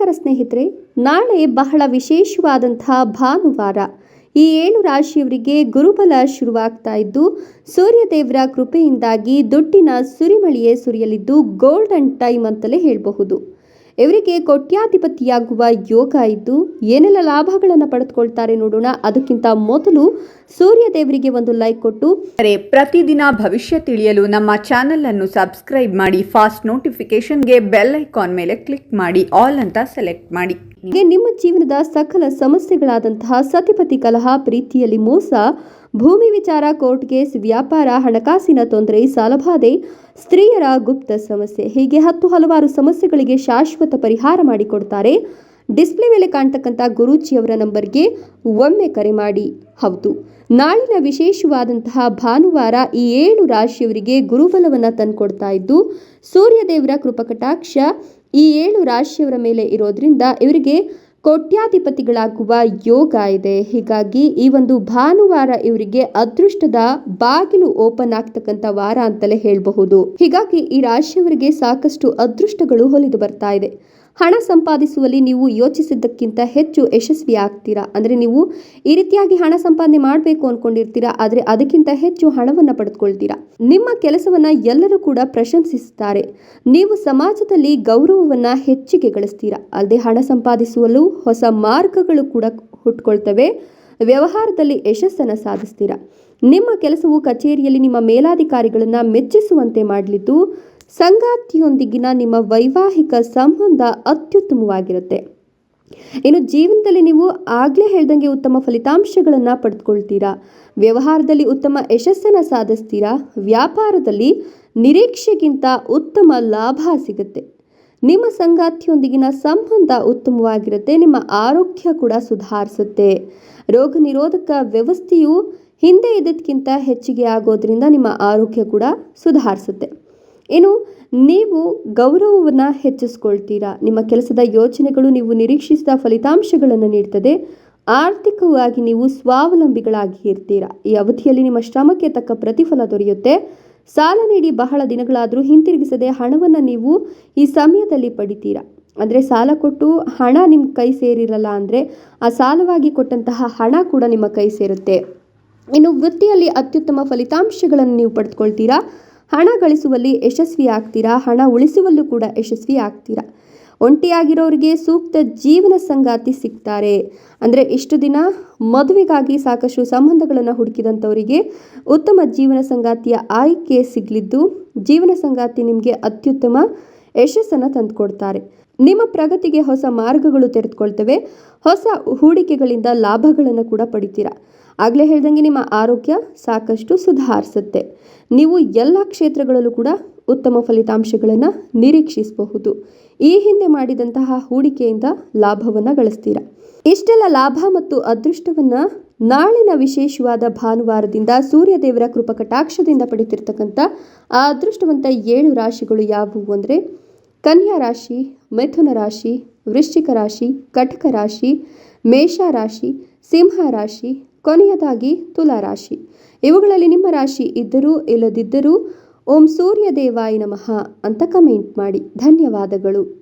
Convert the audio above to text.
ನಮಸ್ಕಾರ ಸ್ನೇಹಿತರೆ, ನಾಳೆ ಬಹಳ ವಿಶೇಷವಾದಂತಹ ಭಾನುವಾರ ಈ ಏಳು ರಾಶಿಯವರಿಗೆ ಗುರುಬಲ ಶುರುವಾಗ್ತಾ ಇದ್ದು, ಸೂರ್ಯದೇವರ ಕೃಪೆಯಿಂದಾಗಿ ದುಡ್ಡಿನ ಸುರಿಮಳಿಯೇ ಸುರಿಯಲಿದ್ದು ಗೋಲ್ಡನ್ ಟೈಮ್ ಅಂತಲೇ ಹೇಳಬಹುದು. ಇವರಿಗೆ ಕೋಟ್ಯಾಧಿಪತಿಯಾಗುವ ಯೋಗ ಇದ್ದು ಏನೆಲ್ಲ ಲಾಭಗಳನ್ನು ಪಡೆದುಕೊಳ್ತಾರೆ ನೋಡೋಣ. ಅದಕ್ಕಿಂತ ಮೊದಲು ಸೂರ್ಯ ದೇವರಿಗೆ ಒಂದು ಲೈಕ್ ಕೊಟ್ಟು. ಅರೆ ಪ್ರತಿದಿನ ಭವಿಷ್ಯ ತಿಳಿಯಲು ನಮ್ಮ ಚಾನೆಲ್ ಅನ್ನು ಸಬ್ಸ್ಕ್ರೈಬ್ ಮಾಡಿ ಫಾಸ್ಟ್ ನೋಟಿಫಿಕೇಶನ್ಗೆ ಬೆಲ್ ಐಕಾನ್ ಮೇಲೆ ಕ್ಲಿಕ್ ಮಾಡಿ ಆಲ್ ಅಂತ ಸೆಲೆಕ್ಟ್ ಮಾಡಿ. ಹೀಗೆ ನಿಮ್ಮ ಜೀವನದ ಸಕಲ ಸಮಸ್ಯೆಗಳಾದಂತಹ ಸತಿಪತಿ ಕಲಹ ಪ್ರೀತಿಯಲ್ಲಿ ಮೋಸ ಭೂಮಿ ವಿಚಾರ ಕೋರ್ಟ್ ಕೇಸ್, ವ್ಯಾಪಾರ, ಹಣಕಾಸಿನ ತೊಂದರೆ, ಸಾಲಬಾಧೆ, ಸ್ತ್ರೀಯರ ಗುಪ್ತ ಸಮಸ್ಯೆ, ಹೀಗೆ ಹತ್ತು ಹಲವಾರು ಸಮಸ್ಯೆಗಳಿಗೆ ಶಾಶ್ವತ ಪರಿಹಾರ ಮಾಡಿಕೊಡ್ತಾರೆ. ಡಿಸ್ಪ್ಲೇ ಮೇಲೆ ಕಾಣ್ತಕ್ಕಂಥ ಗುರೂಜಿಯವರ ನಂಬರ್ಗೆ ಒಮ್ಮೆ ಕರೆ ಮಾಡಿ. ಹೌದು, ನಾಳಿನ ವಿಶೇಷವಾದಂತಹ ಭಾನುವಾರ ಈ ಏಳು ರಾಶಿಯವರಿಗೆ ಗುರುಬಲವನ್ನು ತಂದುಕೊಡ್ತಾ ಇದ್ದು, ಸೂರ್ಯದೇವರ ಕೃಪಕಟಾಕ್ಷ ಈ ಏಳು ರಾಶಿಯವರ ಮೇಲೆ ಇರೋದ್ರಿಂದ ಇವರಿಗೆ ಕೋಟ್ಯಾಧಿಪತಿಗಳಾಗುವ ಯೋಗ ಇದೆ. ಹೀಗಾಗಿ ಈ ಒಂದು ಭಾನುವಾರ ಇವರಿಗೆ ಅದೃಷ್ಟದ ಬಾಗಿಲು ಓಪನ್ ಆಗ್ತಕ್ಕಂಥ ವಾರ ಅಂತಲೇ ಹೇಳಬಹುದು. ಹೀಗಾಗಿ ಈ ರಾಶಿಯವರಿಗೆ ಸಾಕಷ್ಟು ಅದೃಷ್ಟಗಳು ಹೊಲಿದು ಬರ್ತಾ ಇದೆ. ಹಣ ಸಂಪಾದಿಸುವಲ್ಲಿ ನೀವು ಯೋಚಿಸಿದ್ದಕ್ಕಿಂತ ಹೆಚ್ಚು ಯಶಸ್ವಿ ಆಗ್ತೀರಾ? ಅಂದರೆ ನೀವು ಈ ರೀತಿಯಾಗಿ ಹಣ ಸಂಪಾದನೆ ಮಾಡಬೇಕು ಅನ್ಕೊಂಡಿರ್ತೀರಾ, ಆದರೆ ಅದಕ್ಕಿಂತ ಹೆಚ್ಚು ಹಣವನ್ನು ಪಡೆದುಕೊಳ್ತೀರಾ ನಿಮ್ಮ ಕೆಲಸವನ್ನು ಎಲ್ಲರೂ ಕೂಡ ಪ್ರಶಂಸಿಸುತ್ತಾರೆ ನೀವು ಸಮಾಜದಲ್ಲಿ ಗೌರವವನ್ನು ಹೆಚ್ಚಿಗೆ ಗಳಿಸ್ತೀರಾ? ಅಲ್ಲದೆ ಹಣ ಸಂಪಾದಿಸುವಲು ಹೊಸ ಮಾರ್ಗಗಳು ಕೂಡ ಹುಟ್ಕೊಳ್ತವೆ. ವ್ಯವಹಾರದಲ್ಲಿ ಯಶಸ್ಸನ್ನು ಸಾಧಿಸ್ತೀರಾ? ನಿಮ್ಮ ಕೆಲಸವು ಕಚೇರಿಯಲ್ಲಿ ನಿಮ್ಮ ಮೇಲಾಧಿಕಾರಿಗಳನ್ನು ಮೆಚ್ಚಿಸುವಂತೆ ಮಾಡಲಿದ್ದು ಸಂಗಾತಿಯೊಂದಿಗಿನ ನಿಮ್ಮ ವೈವಾಹಿಕ ಸಂಬಂಧ ಅತ್ಯುತ್ತಮವಾಗಿರುತ್ತೆ. ಇನ್ನು ಜೀವನದಲ್ಲಿ ನೀವು ಆಗಲೇ ಹೇಳ್ದಂಗೆ ಉತ್ತಮ ಫಲಿತಾಂಶಗಳನ್ನು ಪಡೆದುಕೊಳ್ತೀರಾ? ವ್ಯವಹಾರದಲ್ಲಿ ಉತ್ತಮ ಯಶಸ್ಸನ್ನು ಸಾಧಿಸ್ತೀರಾ? ವ್ಯಾಪಾರದಲ್ಲಿ ನಿರೀಕ್ಷೆಗಿಂತ ಉತ್ತಮ ಲಾಭ ಸಿಗುತ್ತೆ. ನಿಮ್ಮ ಸಂಗಾತಿಯೊಂದಿಗಿನ ಸಂಬಂಧ ಉತ್ತಮವಾಗಿರುತ್ತೆ, ನಿಮ್ಮ ಆರೋಗ್ಯ ಕೂಡ ಸುಧಾರಿಸುತ್ತೆ. ರೋಗ ನಿರೋಧಕ ವ್ಯವಸ್ಥೆಯು ಹಿಂದೆ ಇದ್ದಕ್ಕಿಂತ ಹೆಚ್ಚಿಗೆ ಆಗೋದ್ರಿಂದ ನಿಮ್ಮ ಆರೋಗ್ಯ ಕೂಡ ಸುಧಾರಿಸುತ್ತೆ. ಇನ್ನು ನೀವು ಗೌರವವನ್ನು ಹೆಚ್ಚಿಸ್ಕೊಳ್ತೀರಾ? ನಿಮ್ಮ ಕೆಲಸದ ಯೋಚನೆಗಳು ನೀವು ನಿರೀಕ್ಷಿಸಿದ ಫಲಿತಾಂಶಗಳನ್ನು ನೀಡ್ತದೆ. ಆರ್ಥಿಕವಾಗಿ ನೀವು ಸ್ವಾವಲಂಬಿಗಳಾಗಿ ಇರ್ತೀರಾ? ಈ ಅವಧಿಯಲ್ಲಿ ನಿಮ್ಮ ಶ್ರಮಕ್ಕೆ ತಕ್ಕ ಪ್ರತಿಫಲ ದೊರೆಯುತ್ತೆ. ಸಾಲ ನೀಡಿ ಬಹಳ ದಿನಗಳಾದರೂ ಹಿಂತಿರುಗಿಸದೆ ಹಣವನ್ನು ನೀವು ಈ ಸಮಯದಲ್ಲಿ ಪಡಿತೀರಾ? ಅಂದರೆ ಸಾಲ ಕೊಟ್ಟು ಹಣ ನಿಮ್ಮ ಕೈ ಸೇರಿರಲ್ಲ ಅಂದರೆ ಆ ಸಾಲವಾಗಿ ಕೊಟ್ಟಂತಹ ಹಣ ಕೂಡ ನಿಮ್ಮ ಕೈ ಸೇರುತ್ತೆ. ಇನ್ನು ವೃತ್ತಿಯಲ್ಲಿ ಅತ್ಯುತ್ತಮ ಫಲಿತಾಂಶಗಳನ್ನು ನೀವು ಪಡೆದುಕೊಳ್ತೀರಾ? ಹಣ ಗಳಿಸುವಲ್ಲಿ ಯಶಸ್ವಿ ಆಗ್ತೀರಾ ಹಣ ಉಳಿಸುವಲ್ಲೂ ಕೂಡ ಯಶಸ್ವಿ ಆಗ್ತೀರಾ ಒಂಟಿಯಾಗಿರೋರಿಗೆ ಸೂಕ್ತ ಜೀವನ ಸಂಗಾತಿ ಸಿಗ್ತಾರೆ. ಅಂದರೆ ಇಷ್ಟು ದಿನ ಮದುವೆಗಾಗಿ ಸಾಕಷ್ಟು ಸಂಬಂಧಗಳನ್ನು ಹುಡುಕಿದಂಥವರಿಗೆ ಉತ್ತಮ ಜೀವನ ಸಂಗಾತಿಯ ಆಯ್ಕೆ ಸಿಗಲಿದ್ದು, ಜೀವನ ಸಂಗಾತಿ ನಿಮಗೆ ಅತ್ಯುತ್ತಮ ಯಶಸ್ಸನ್ನು ತಂದುಕೊಡ್ತಾರೆ. ನಿಮ್ಮ ಪ್ರಗತಿಗೆ ಹೊಸ ಮಾರ್ಗಗಳು ತೆರೆದುಕೊಳ್ತವೆ, ಹೊಸ ಹೂಡಿಕೆಗಳಿಂದ ಲಾಭಗಳನ್ನು ಕೂಡ ಪಡಿತೀರಾ? ಆಗಲೇ ಹೇಳ್ದಂಗೆ ನಿಮ್ಮ ಆರೋಗ್ಯ ಸಾಕಷ್ಟು ಸುಧಾರಿಸುತ್ತೆ. ನೀವು ಎಲ್ಲ ಕ್ಷೇತ್ರಗಳಲ್ಲೂ ಕೂಡ ಉತ್ತಮ ಫಲಿತಾಂಶಗಳನ್ನು ನಿರೀಕ್ಷಿಸಬಹುದು. ಈ ಹಿಂದೆ ಮಾಡಿದಂತಹ ಹೂಡಿಕೆಯಿಂದ ಲಾಭವನ್ನು ಗಳಿಸ್ತೀರಾ? ಇಷ್ಟೆಲ್ಲ ಲಾಭ ಮತ್ತು ಅದೃಷ್ಟವನ್ನು ನಾಳಿನ ವಿಶೇಷವಾದ ಭಾನುವಾರದಿಂದ ಸೂರ್ಯದೇವರ ಕೃಪಕಟಾಕ್ಷದಿಂದ ಪಡಿತಿರ್ತಕ್ಕಂಥ ಆ ಅದೃಷ್ಟವಂತ ಏಳು ರಾಶಿಗಳು ಯಾವುವು ಅಂದರೆ ಕನ್ಯಾ ರಾಶಿ, ಮಿಥುನ ರಾಶಿ, ವೃಶ್ಚಿಕ ರಾಶಿ, ಕಟಕ ರಾಶಿ ಮೇಷ ರಾಶಿ ಸಿಂಹ ರಾಶಿ ಕೊನೆಯದಾಗಿ ತುಲಾ ರಾಶಿ ಇವುಗಳಲ್ಲಿ ನಿಮ್ಮ ರಾಶಿ ಇದ್ದರೂ ಇಲ್ಲದಿದ್ದರೂ ಓಂ ಸೂರ್ಯ ದೇವಾಯ ನಮಃ ಅಂತ ಕಮೆಂಟ್ ಮಾಡಿ. ಧನ್ಯವಾದಗಳು.